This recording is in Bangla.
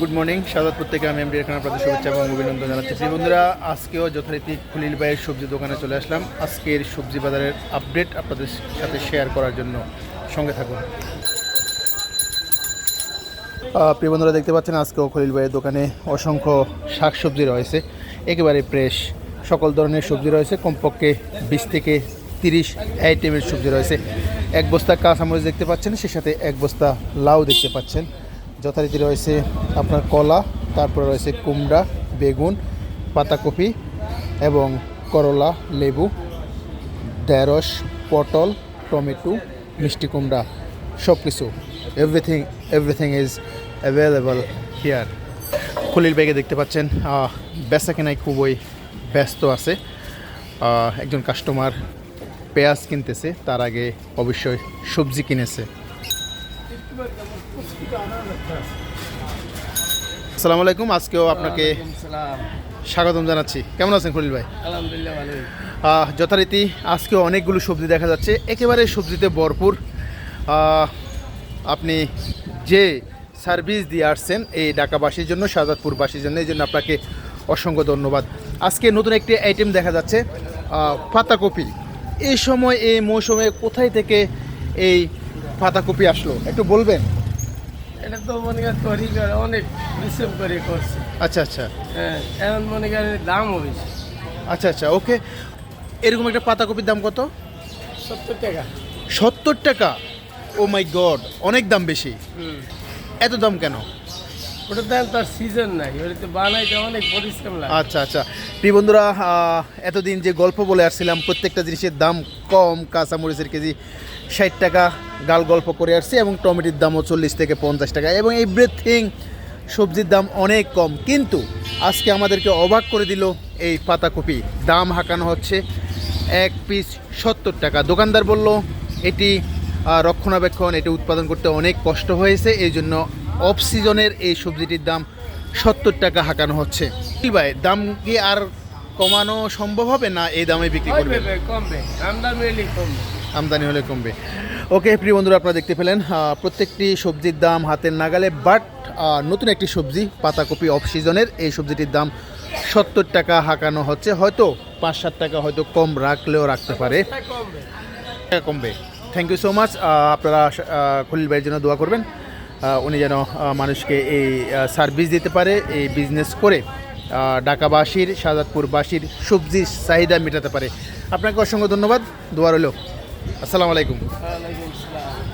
গুড মর্নিং সাদাতপুর থেকে আমি এমডি এখানে আপনাদের শুভেচ্ছা এবং অভিনন্দন জানাচ্ছি। বন্ধুরা, আজকেও যথারীতি খুলিল ভাইয়ের সবজি দোকানে চলে আসলাম। আজকের সবজি বাজারের আপডেট আপনাদের সাথে শেয়ার করার জন্য। সঙ্গে থাকুন। প্রিয় বন্ধুরা, দেখতে পাচ্ছেন আজকেও খলিল ভাইয়ের দোকানে অসংখ্য শাকসবজি রয়েছে। একেবারে ফ্রেশ সকল ধরনের সবজি রয়েছে। কমপক্ষে বিশ থেকে তিরিশ আইটেমের সবজি রয়েছে। এক বস্তা কাঁচামরিচ দেখতে পাচ্ছেন সে সাথে এক বস্তা লাউ দেখতে পাচ্ছেন। যথারীতি রয়েছে আপনার কলা, তারপরে রয়েছে কুমড়া, বেগুন, পাতাকপি এবং করলা, লেবু, ঢেঁড়স, পটল, টমেটো, মিষ্টি কুমড়া সব কিছু everything everything is available here Khalil ব্যাগে দেখতে পাচ্ছেন বেচা কেনায় খুবই ব্যস্ত আছে। একজন কাস্টমার পেঁয়াজ কিনতেছে তার আগে অবশ্যই সবজি কিনেছে। আসসালামু আলাইকুম আজকেও আপনাকে স্বাগতম জানাচ্ছি। কেমন আছেন খলিল ভাই? আলহামদুলিল্লাহ যথারীতি আজকে অনেকগুলো সবজি দেখা যাচ্ছে। একেবারে সবজিতে ভরপুর। আপনি যে সার্ভিস দিয়ে আসছেন এই ঢাকাবাসীর জন্য শাহজাদপুরবাসীর জন্য এই জন্য আপনাকে অসংখ্য ধন্যবাদ। আজকে নতুন একটি আইটেম দেখা যাচ্ছে পাতাকপি। এই সময় এই মৌসুমে কোথায় থেকে এই পাতাকপি আসলো? একটু বলবেন? এটা তো মনে করেন তৈরি করে অনেক পরিশ্রম করে করছে। আচ্ছা আচ্ছা। হ্যাঁ এখন মনে করেন দামও বেশি। আচ্ছা আচ্ছা ওকে। এরকম একটা পাতাকপির দাম কত? সত্তর টাকা। সত্তর টাকা? ও মাই গড অনেক দাম বেশি। এত দাম কেন? ওটা দেন তার সিজন নাই অনেক আচ্ছা আচ্ছা। প্রিয় বন্ধুরা এতদিন যে গল্প বলে আসছিলাম, প্রত্যেকটা জিনিসের দাম কম কাঁচামরিচের কেজি ষাট টাকা, গাল গল্প করে আসছি এবং টমেটোর দামও চল্লিশ থেকে পঞ্চাশ টাকা এবং এভরিথিং সবজির দাম অনেক কম। কিন্তু আজকে আমাদেরকে অবাক করে দিল এই পাতাকপি। দাম হাঁকানো হচ্ছে এক পিস সত্তর টাকা। দোকানদার বলল, এটি রক্ষণাবেক্ষণ, এটি উৎপাদন করতে অনেক কষ্ট হয়েছে, এই জন্য অফ সিজনের এই সবজিটির দাম সত্তর টাকা হাঁকানো হচ্ছে। ভাই দাম কি আর কমানো সম্ভব হবে না এই দামে বিক্রি করবে কমবে। আমদানি এলি কমবে। আমদানি হলে কমবে। ওকে প্রিয় বন্ধুরা আপনারা দেখতে পেলেন প্রত্যেকটি সবজির দাম হাতের নাগালে বাট নতুন একটি সবজি পাতাকপি অফ সিজনের এই সবজিটির দাম সত্তর টাকা হাঁকানো হচ্ছে। হয়তো পাঁচ সাত টাকা হয়তো কম রাখলেও রাখতে পারে। কমবে। থ্যাংক ইউ সো মাচ আপনারা খলিল ভাইয়ের জন্য দোয়া করবেন। উনি যেন মানুষকে এই সার্ভিস দিতে পারে, এই বিজনেস করে ঢাকাবাসীর, শাহজাদপুরবাসীর সবজির চাহিদা মেটাতে পারে। আপনাকে অসংখ্য ধন্যবাদ। দোয়া রইল। আসসালামু আলাইকুম।